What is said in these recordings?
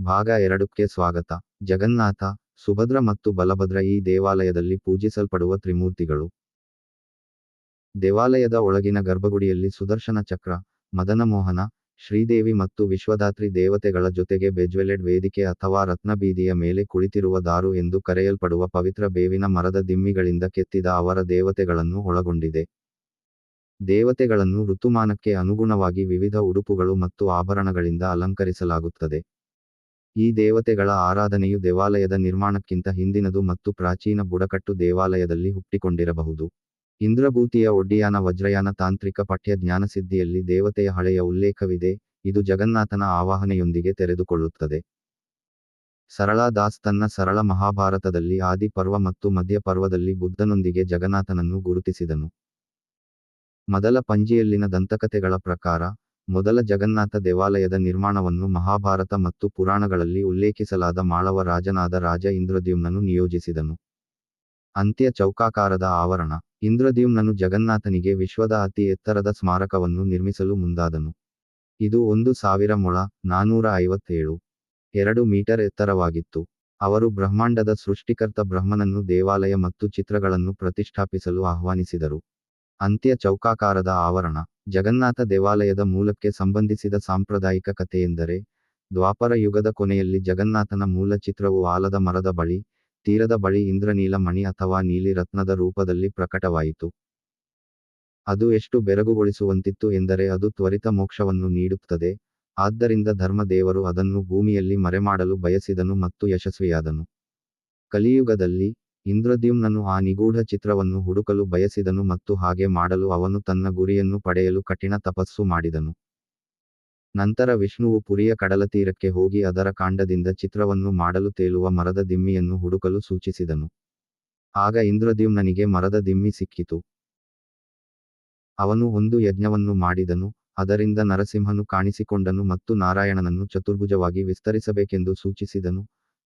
ಭಾಗ ಎರಡಕ್ಕೆ ಸ್ವಾಗತ. ಜಗನ್ನಾಥ, ಸುಭದ್ರ ಮತ್ತು ಬಲಭದ್ರ ಈ ದೇವಾಲಯದಲ್ಲಿ ಪೂಜಿಸಲ್ಪಡುವ ತ್ರಿಮೂರ್ತಿಗಳು. ದೇವಾಲಯದ ಒಳಗಿನ ಗರ್ಭಗುಡಿಯಲ್ಲಿ ಸುದರ್ಶನ ಚಕ್ರ, ಮದನಮೋಹನ, ಶ್ರೀದೇವಿ ಮತ್ತು ವಿಶ್ವದಾತ್ರಿ ದೇವತೆಗಳ ಜೊತೆಗೆ ಬೆಜ್ವೆಲೆಡ್ ವೇದಿಕೆ ಅಥವಾ ರತ್ನಬೀದಿಯ ಮೇಲೆ ಕುಳಿತಿರುವ ದಾರು ಎಂದು ಕರೆಯಲ್ಪಡುವ ಪವಿತ್ರ ಬೇವಿನ ಮರದ ದಿಮ್ಮಿಗಳಿಂದ ಕೆತ್ತಿದ ಅವರ ದೇವತೆಗಳನ್ನು ಒಳಗೊಂಡಿದೆ. ದೇವತೆಗಳನ್ನು ಋತುಮಾನಕ್ಕೆ ಅನುಗುಣವಾಗಿ ವಿವಿಧ ಉಡುಪುಗಳು ಮತ್ತು ಆಭರಣಗಳಿಂದ ಅಲಂಕರಿಸಲಾಗುತ್ತದೆ. ಈ ದೇವತೆಗಳ ಆರಾಧನೆಯು ದೇವಾಲಯದ ನಿರ್ಮಾಣಕ್ಕಿಂತ ಹಿಂದಿನದು ಮತ್ತು ಪ್ರಾಚೀನ ಬುಡಕಟ್ಟು ದೇವಾಲಯದಲ್ಲಿ ಹುಟ್ಟಿಕೊಂಡಿರಬಹುದು. ಇಂದ್ರಭೂತಿಯ ಒಡ್ಡಿಯಾನ ವಜ್ರಯಾನ ತಾಂತ್ರಿಕ ಪಠ್ಯ ಜ್ಞಾನಸಿದ್ಧಿಯಲ್ಲಿ ದೇವತೆಯ ಹಳೆಯ ಉಲ್ಲೇಖವಿದೆ, ಇದು ಜಗನ್ನಾಥನ ಆವಾಹನೆಯೊಂದಿಗೆ ತೆರೆದುಕೊಳ್ಳುತ್ತದೆ. ಸರಳ ದಾಸ್ ತನ್ನ ಸರಳ ಮಹಾಭಾರತದಲ್ಲಿ ಆದಿ ಪರ್ವ ಮತ್ತು ಮಧ್ಯ ಪರ್ವದಲ್ಲಿ ಬುದ್ಧನೊಂದಿಗೆ ಜಗನ್ನಾಥನನ್ನು ಗುರುತಿಸಿದನು. ಮೊದಲ ಪಂಜಿಯಲ್ಲಿನ ದಂತಕಥೆಗಳ ಪ್ರಕಾರ ಮೊದಲ ಜಗನ್ನಾಥ ದೇವಾಲಯದ ನಿರ್ಮಾಣವನ್ನು ಮಹಾಭಾರತ ಮತ್ತು ಪುರಾಣಗಳಲ್ಲಿ ಉಲ್ಲೇಖಿಸಲಾದ ಮಾಳವ ರಾಜನಾದ ರಾಜ ಇಂದ್ರದ್ಯುಮ್ನನು ನಿಯೋಜಿಸಿದನು. ಅಂತ್ಯ ಚೌಕಾಕಾರದ ಆವರಣ. ಇಂದ್ರದ್ಯುಮ್ನನು ಜಗನ್ನಾಥನಿಗೆ ವಿಶ್ವದ ಅತಿ ಎತ್ತರದ ಸ್ಮಾರಕವನ್ನು ನಿರ್ಮಿಸಲು ಮುಂದಾದನು. ಇದು ಒಂದು ಸಾವಿರ ಮೊಳ, ನಾನೂರ ಐವತ್ತೇಳು ಎರಡು ಮೀಟರ್ ಎತ್ತರವಾಗಿತ್ತು. ಅವರು ಬ್ರಹ್ಮಾಂಡದ ಸೃಷ್ಟಿಕರ್ತ ಬ್ರಹ್ಮನನ್ನು ದೇವಾಲಯ ಮತ್ತು ಚಿತ್ರಗಳನ್ನು ಪ್ರತಿಷ್ಠಾಪಿಸಲು ಆಹ್ವಾನಿಸಿದರು. ಅಂತ್ಯ ಚೌಕಾಕಾರದ ಆವರಣ. ಜಗನ್ನಾಥ ದೇವಾಲಯದ ಮೂಲಕ್ಕೆ ಸಂಬಂಧಿಸಿದ ಸಾಂಪ್ರದಾಯಿಕ ಕಥೆಯೆಂದರೆ, ದ್ವಾಪರ ಯುಗದ ಕೊನೆಯಲ್ಲಿ ಜಗನ್ನಾಥನ ಮೂಲ ಚಿತ್ರವು ಆಲದ ಮರದ ಬಳಿ, ತೀರದ ಬಳಿ ಇಂದ್ರನೀಲ ಮಣಿ ಅಥವಾ ನೀಲಿ ರತ್ನದ ರೂಪದಲ್ಲಿ ಪ್ರಕಟವಾಯಿತು. ಅದು ಎಷ್ಟು ಬೆರಗುಗೊಳಿಸುವಂತಿತ್ತು ಎಂದರೆ ಅದು ತ್ವರಿತ ಮೋಕ್ಷವನ್ನು ನೀಡುತ್ತದೆ. ಆದ್ದರಿಂದ ಧರ್ಮದೇವರು ಅದನ್ನು ಭೂಮಿಯಲ್ಲಿ ಮರೆಮಾಡಲು ಬಯಸಿದನು ಮತ್ತು ಯಶಸ್ವಿಯಾದನು. ಕಲಿಯುಗದಲ್ಲಿ ಇಂದ್ರದ್ಯುಮ್ನನು ಆ ನಿಗೂಢ ಚಿತ್ರವನ್ನು ಹುಡುಕಲು ಬಯಸಿದನು ಮತ್ತು ಹಾಗೆ ಮಾಡಲು ಅವನು ತನ್ನ ಗುರಿಯನ್ನು ಪಡೆಯಲು ಕಠಿಣ ತಪಸ್ಸು ಮಾಡಿದನು. ನಂತರ ವಿಷ್ಣುವು ಪುರಿಯ ಕಡಲತೀರಕ್ಕೆ ಹೋಗಿ ಅದರ ಕಾಂಡದಿಂದ ಚಿತ್ರವನ್ನು ಮಾಡಲು ತೇಲುವ ಮರದ ದಿಮ್ಮಿಯನ್ನು ಹುಡುಕಲು ಸೂಚಿಸಿದನು. ಆಗ ಇಂದ್ರದ್ಯುಮ್ನನಿಗೆ ಮರದ ದಿಮ್ಮಿ ಸಿಕ್ಕಿತು. ಅವನು ಒಂದು ಯಜ್ಞವನ್ನು ಮಾಡಿದನು, ಅದರಿಂದ ನರಸಿಂಹನು ಕಾಣಿಸಿಕೊಂಡನು ಮತ್ತು ನಾರಾಯಣನನ್ನು ಚತುರ್ಭುಜವಾಗಿ ವಿಸ್ತರಿಸಬೇಕೆಂದು ಸೂಚಿಸಿದನು,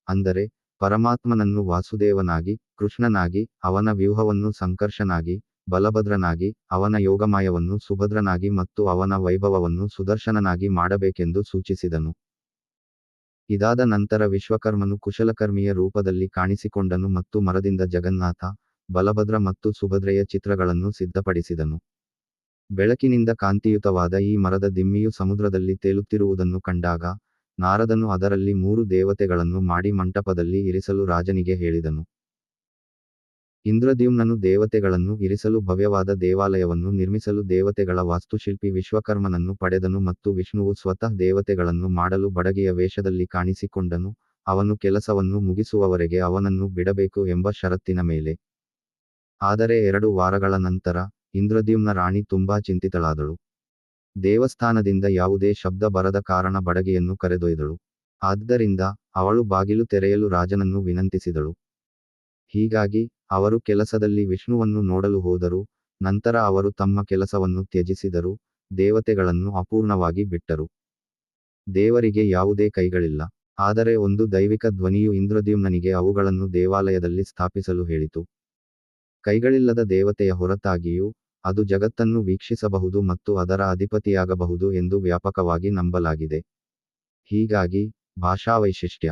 ಅಂದರೆ ಪರಮಾತ್ಮನನ್ನು ವಾಸುದೇವನಾಗಿ, ಕೃಷ್ಣನಾಗಿ, ಅವನ ವ್ಯೂಹವನ್ನು ಸಂಕರ್ಷನಾಗಿ, ಬಲಭದ್ರನಾಗಿ, ಅವನ ಯೋಗಮಾಯವನ್ನು ಸುಭದ್ರನಾಗಿ ಮತ್ತು ಅವನ ವೈಭವವನ್ನು ಸುದರ್ಶನನಾಗಿ ಮಾಡಬೇಕೆಂದು ಸೂಚಿಸಿದನು. ಇದಾದ ನಂತರ ವಿಶ್ವಕರ್ಮನು ಕುಶಲಕರ್ಮಿಯ ರೂಪದಲ್ಲಿ ಕಾಣಿಸಿಕೊಂಡನು ಮತ್ತು ಮರದಿಂದ ಜಗನ್ನಾಥ, ಬಲಭದ್ರ ಮತ್ತು ಸುಭದ್ರೆಯ ಚಿತ್ರಗಳನ್ನು ಸಿದ್ಧಪಡಿಸಿದನು. ಬೆಳಕಿನಿಂದ ಕಾಂತಿಯುತವಾದ ಈ ಮರದ ದಿಮ್ಮಿಯು ಸಮುದ್ರದಲ್ಲಿ ತೇಲುತ್ತಿರುವುದನ್ನು ಕಂಡಾಗ ನಾರದನು ಅದರಲ್ಲಿ ಮೂರು ದೇವತೆಗಳನ್ನು ಮಾಡಿ ಮಂಟಪದಲ್ಲಿ ಇರಿಸಲು ರಾಜನಿಗೆ ಹೇಳಿದನು. ಇಂದ್ರದ್ಯುಮ್ನನು ದೇವತೆಗಳನ್ನು ಇರಿಸಲು ಭವ್ಯವಾದ ದೇವಾಲಯವನ್ನು ನಿರ್ಮಿಸಲು ದೇವತೆಗಳ ವಾಸ್ತುಶಿಲ್ಪಿ ವಿಶ್ವಕರ್ಮನನ್ನು ಪಡೆದನು ಮತ್ತು ವಿಷ್ಣುವು ಸ್ವತಃ ದೇವತೆಗಳನ್ನು ಮಾಡಲು ಬಡಗಿಯ ವೇಷದಲ್ಲಿ ಕಾಣಿಸಿಕೊಂಡನು, ಅವನು ಕೆಲಸವನ್ನು ಮುಗಿಸುವವರೆಗೆ ಅವನನ್ನು ಬಿಡಬೇಕು ಎಂಬ ಷರತ್ತಿನ ಮೇಲೆ. ಆದರೆ ಎರಡು ವಾರಗಳ ನಂತರ ಇಂದ್ರದ್ಯುಮ್ನ ರಾಣಿ ತುಂಬಾ ಚಿಂತಿತಳಾದಳು. ದೇವಸ್ಥಾನದಿಂದ ಯಾವುದೇ ಶಬ್ದ ಬರದ ಕಾರಣ ಬಡಗಿಯನ್ನು ಕರೆದೊಯ್ದಳು. ಆದ್ದರಿಂದ ಅವಳು ಬಾಗಿಲು ತೆರೆಯಲು ರಾಜನನ್ನು ವಿನಂತಿಸಿದಳು. ಹೀಗಾಗಿ ಅವರು ಕೆಲಸದಲ್ಲಿ ವಿಷ್ಣುವನ್ನು ನೋಡಲು ಹೋದರು, ನಂತರ ಅವರು ತಮ್ಮ ಕೆಲಸವನ್ನು ತ್ಯಜಿಸಿದರು, ದೇವತೆಗಳನ್ನು ಅಪೂರ್ಣವಾಗಿ ಬಿಟ್ಟರು. ದೇವರಿಗೆ ಯಾವುದೇ ಕೈಗಳಿಲ್ಲ, ಆದರೆ ಒಂದು ದೈವಿಕ ಧ್ವನಿಯು ಇಂದ್ರದ್ಯುಮ್ನನಿಗೆ ಅವುಗಳನ್ನು ದೇವಾಲಯದಲ್ಲಿ ಸ್ಥಾಪಿಸಲು ಹೇಳಿತು. ಕೈಗಳಿಲ್ಲದ ದೇವತೆಯ ಹೊರತಾಗಿಯೂ ಅದು ಜಗತ್ತನ್ನು ವೀಕ್ಷಿಸಬಹುದು ಮತ್ತು ಅದರ ಅಧಿಪತಿಯಾಗಬಹುದು ಎಂದು ವ್ಯಾಪಕವಾಗಿ ನಂಬಲಾಗಿದೆ. ಹೀಗಾಗಿ, ಭಾಷಾವೈಶಿಷ್ಟ್ಯ.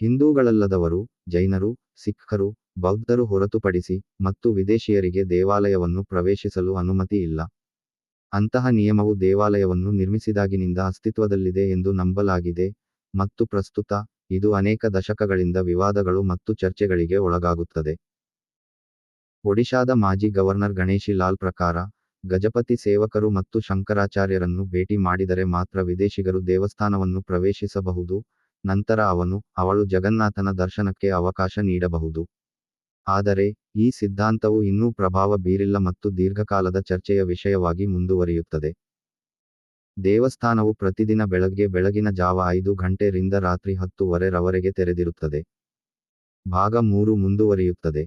ಹಿಂದೂಗಳಲ್ಲದವರು, ಜೈನರು, ಸಿಖ್ಖರು, ಬೌದ್ಧರು ಹೊರತುಪಡಿಸಿ ಮತ್ತು ವಿದೇಶಿಯರಿಗೆ ದೇವಾಲಯವನ್ನು ಪ್ರವೇಶಿಸಲು ಅನುಮತಿ ಇಲ್ಲ. ಅಂತಹ ನಿಯಮವು ದೇವಾಲಯವನ್ನು ನಿರ್ಮಿಸಿದಾಗಿನಿಂದ ಅಸ್ತಿತ್ವದಲ್ಲಿದೆ ಎಂದು ನಂಬಲಾಗಿದೆ ಮತ್ತು ಪ್ರಸ್ತುತ ಇದು ಅನೇಕ ದಶಕಗಳಿಂದ ವಿವಾದಗಳು ಮತ್ತು ಚರ್ಚೆಗಳಿಗೆ ಒಳಗಾಗುತ್ತದೆ. ಒಡಿಶಾದ ಮಾಜಿ ಗವರ್ನರ್ ಗಣೇಶಿ ಲಾಲ್ ಪ್ರಕಾರ, ಗಜಪತಿ ಸೇವಕರು ಮತ್ತು ಶಂಕರಾಚಾರ್ಯರನ್ನು ಭೇಟಿ ಮಾಡಿದರೆ ಮಾತ್ರ ವಿದೇಶಿಗರು ದೇವಸ್ಥಾನವನ್ನು ಪ್ರವೇಶಿಸಬಹುದು, ನಂತರ ಅವನು, ಅವಳು ಜಗನ್ನಾಥನ ದರ್ಶನಕ್ಕೆ ಅವಕಾಶ ನೀಡಬಹುದು. ಆದರೆ, ಈ ಸಿದ್ಧಾಂತವು ಇನ್ನೂ ಪ್ರಭಾವ ಬೀರಿಲ್ಲ ಮತ್ತು ದೀರ್ಘಕಾಲದ ಚರ್ಚೆಯ ವಿಷಯವಾಗಿ ಮುಂದುವರಿಯುತ್ತದೆ. ದೇವಸ್ಥಾನವು ಪ್ರತಿದಿನ ಬೆಳಗ್ಗೆ ಬೆಳಗಿನ ಜಾವ ಐದು ಗಂಟೆ ರಿಂದ ರಾತ್ರಿ ಹತ್ತುವರೆ ರವರೆಗೆ ತೆರೆದಿರುತ್ತದೆ. ಭಾಗ ಮೂರು ಮುಂದುವರಿಯುತ್ತದೆ.